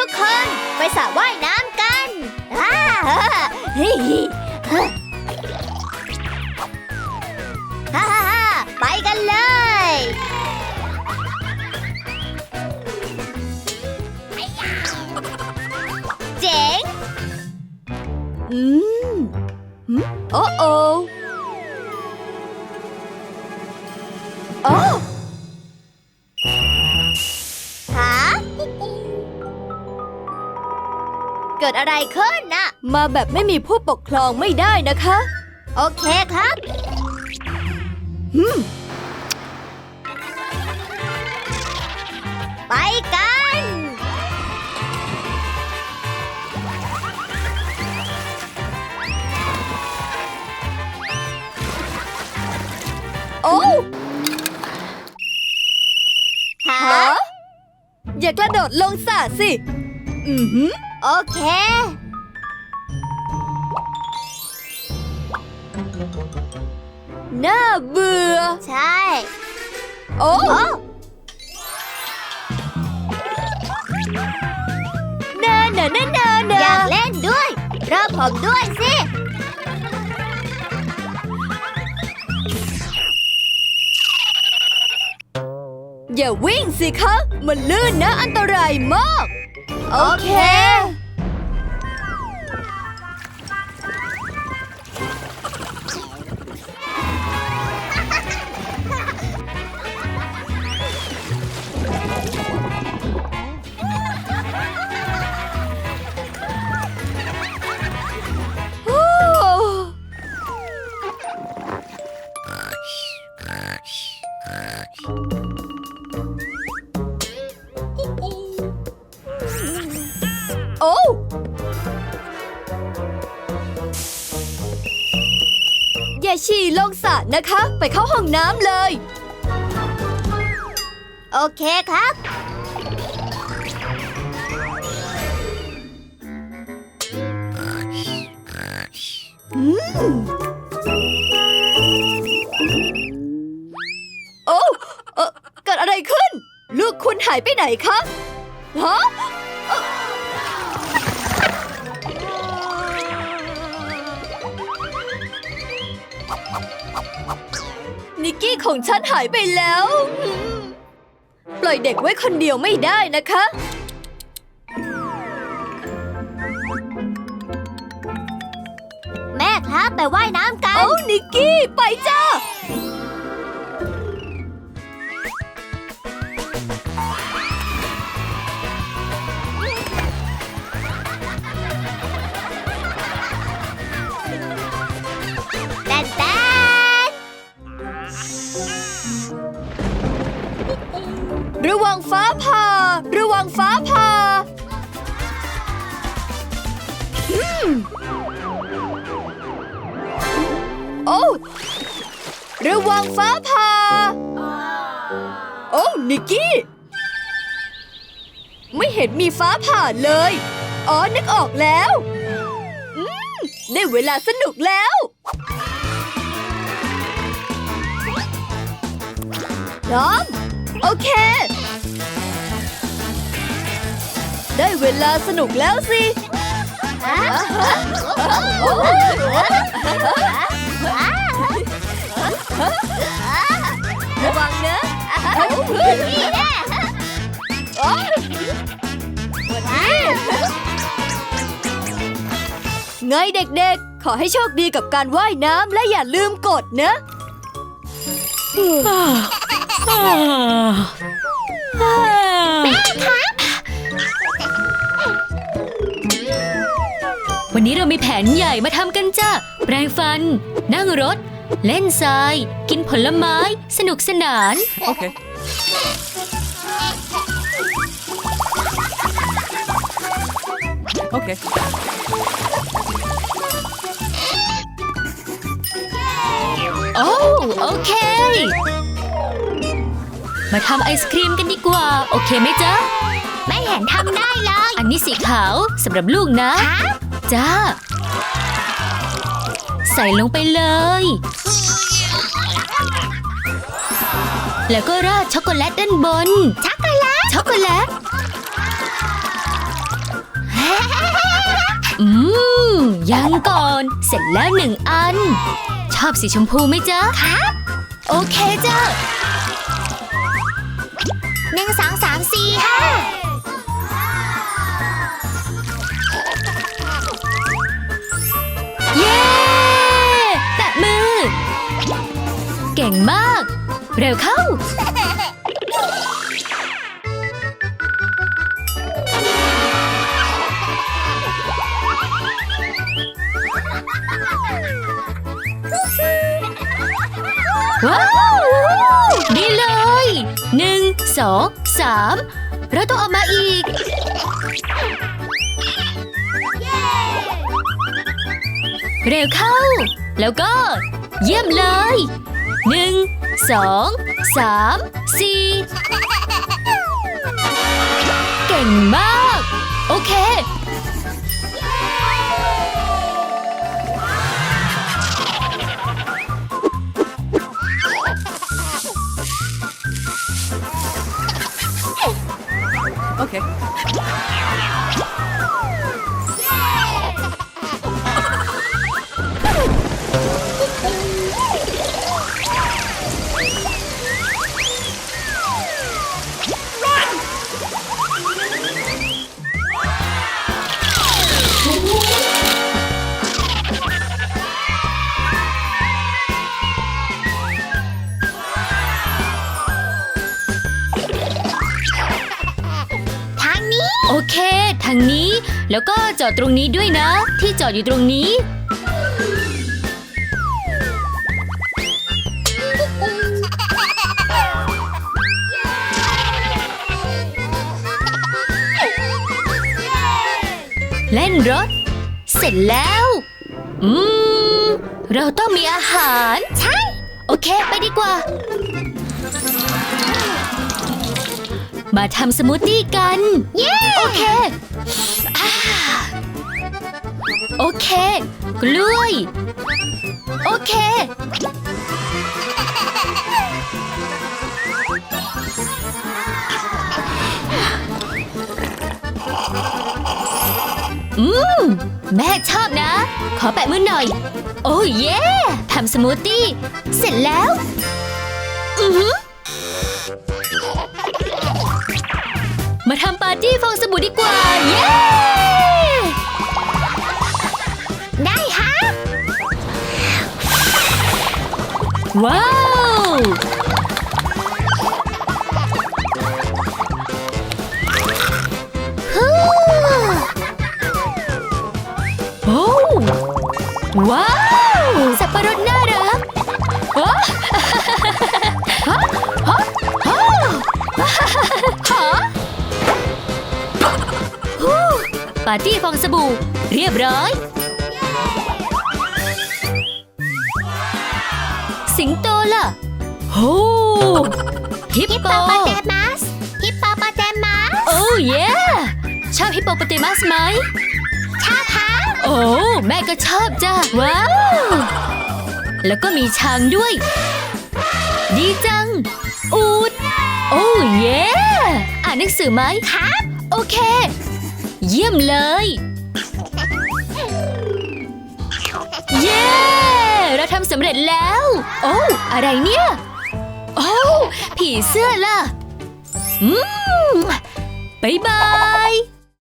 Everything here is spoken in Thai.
ทุกคนไปสระว่ายน้ำกันอ่าเฮ้ยฮ่าฮ่าฮ่าไปกันเลย เจ๋ง อืมโอ้โอโอ้ เกิดอะไรขึ้นน่ะ มาแบบไม่มีผู้ปกครองไม่ได้นะคะ โอเคครับหืมไปกัน โอ้หาฮะ อย่ากระโดดลงสระสิ อือหือ โอเค น่าเบื่อ ใช่ โอ้โอ้เนาเนาเนาเนาเนาอยากเล่นด้วยรอผมด้วยสิ อย่าวิ่งสิคะ มันลื่นนะอันตรายมาก โอเค นะคะ ไปเข้าห้องน้ำเลย โอเคครับโอ้เอ่อเกิดอะไรขึ้น ลูกคุณหายไปไหนคะฮะ นิกกี้ของฉันหายไปแล้ว ปล่อยเด็กไว้คนเดียวไม่ได้นะคะ แม่ครับไปว่ายน้ำกัน เอ้านิกกี้ ไปจ้า ฟ้าผ่าอืมโอ้ระวังฟ้าผ่าโอ้นิกกี้ ไม่เห็นมีฟ้าผ่าเลย อ๋อ นึกออกแล้วอืมได้เวลาสนุกแล้ว พร้อม โอเค ได้เวลาสนุกแล้วสิ ระวังนะนี่แน่โอ๊ยไงเด็กๆ ขอให้โชคดีกับการว่ายน้ำและอย่าลืมกดนะ จ้ะ แปรงฟัน นั่งรถ เล่นทราย กินผลไม้ สนุกสนาน Okay. Okay. โอ้โอเค มาทำไอศครีมกันดีกว่า โอเคไหมจ๊ะ ไม่เห็นทำได้เลย อันนี้สีขาวสำหรับลูกนะ จ้า ใส่ลงไปเลย แล้วก็ราดช็อกโกแลตด้านบน ช็อกโกแลต ช็อกโกแลต อืม ยังก่อน เสร็จแล้วหนึ่งอัน ชอบสีชมพูไหมจ๊ะ ครับ โอเคจ้ะหนึ่งสองสาม งมาก เร็วเข้า ว้าวดีเลยหนึ่งสองสามเราต้องเออกมาอีก เร็วเข้า แล้วก็ เยี่ยมเลย หนึ่งสองสามสี่เก่งมาก โอเค Okay. โอเค ทางนี้ แล้วก็จอดตรงนี้ด้วยนะ ที่จอดอยู่ตรงนี้ เล่นรถ เสร็จแล้ว อืม เราต้องมีอาหาร ใช่ โอเค ไปดีกว่า มาทำสมูทตี้กัน เย้ โอเคอ่าโอเค กล้วย โอเค อืม แม่ชอบนะ ขอแปะมือหน่อย โอ้เย่ทำสมูทตี้ เสร็จแล้ว อือหือ มาทำปาร์ตี้ฟองสบู่ดีกว่า เย้ ได้ฮะ ว้าวาร์ตี้ฟองสบู่ เรียบร้อย สิงโตล่ะโอ้ฮิปฮิปโปโปโปเตมัสฮิปโปโปเตมัสโอ้เย่ชอบฮิปโปโปเตมัสไหมชอบฮะโอ้แม่ก็ชอบจ้ะว้าวแล้วก็มีช้างด้วย ดีจัง อูด โอ้เย่อ่านหนังสือไหมครับ โอเค เยี่ยมเลย เย้ เราทำสำเร็จแล้ว โอ้อะไรเนี่ย โอ้ผีเสื้อล่ะ อืมบายบาย